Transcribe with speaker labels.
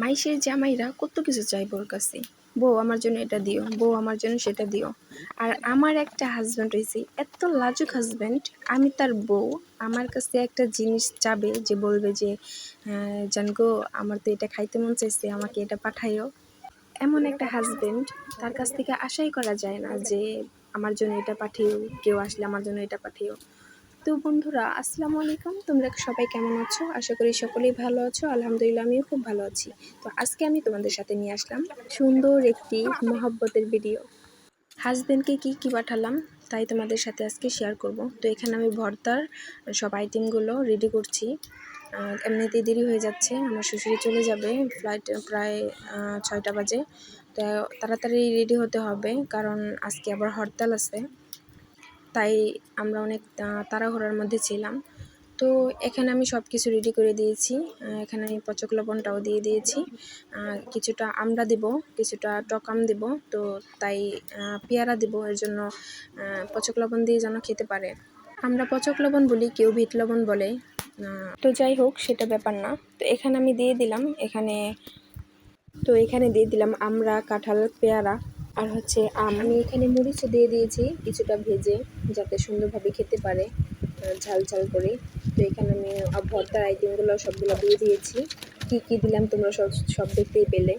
Speaker 1: মাইশের জামাইরা কত কিছু চাই ওর কাছে। বউ আমার জন্য এটা দিও বউ আমার জন্য সেটা দিও। আর আমার একটা হাজব্যান্ড হয়েছে এত লাজুক হাজব্যান্ড আমি তার বউ আমার কাছে একটা জিনিস চাবে যে বলবে যে আহ, জান গো আমার তো এটা খাইতে মন চাইছে আমাকে এটা পাঠাইও। এমন একটা হাজবেন্ড তার কাছ থেকে আশাই করা যায় না যে আমার জন্য এটা পাঠিও কেউ আসলে আমার জন্য এটা পাঠিও। তো বন্ধুরা আসসালামু আলাইকুম। তোমরা সবাই কেমন আছো? আশা করি সকলেই ভালো আছো। আলহামদুলিল্লাহ আমিও খুব ভালো আছি। তো আজকে আমি তোমাদের সাথে নিয়ে আসলাম সুন্দর একটি মহব্বতের ভিডিও হাজবেন্ডকে কি কি পাঠালাম তাই তোমাদের সাথে আজকে শেয়ার করব। তো এখানে আমি ভর্তার সব আইটেমগুলো রেডি করছি। আহ, এমনিতেই দেরি হয়ে যাচ্ছে আমার শ্বশুরি চলে যাবে। ফ্লাইট প্রায় ছয়টা বাজে। তো তাড়াতাড়ি রেডি হতে হবে কারণ আজকে আবার হরতাল আছে। তাই আমরা অনেক তাড়াহুড়োর মধ্যে ছিলাম। তো এখানে আমি সব কিছু রেডি করে দিয়েছি। এখানে আমি পচক লবণটাও দিয়ে দিয়েছি। কিছুটা আমরা দেব, কিছুটা টকাম দেব, তো তাই পেয়ারা দেব, এর জন্য পচক লবণ দিয়ে যেন খেতে পারে। আমরা পচক লবণ বলি, কেউ বিট লবণ বলে। তো যাই হোক, সেটা ব্যাপার না। তো এখানে আমি দিয়ে দিলাম, এখানে, তো এখানে দিয়ে দিলাম আমরা কাঁঠাল, পেয়ারা। আর হচ্ছে আম এখানে মরিচও দিয়ে দিয়েছি, কিছুটা ভেজে, যাতে সুন্দরভাবে খেতে পারে ঝাল ঝাল করে। তো এখানে আমি ভর্তার আইটেমগুলো সবগুলো দিয়ে দিয়েছি। কি কি দিলাম তোমরা সব সব দেখতেই পেলে।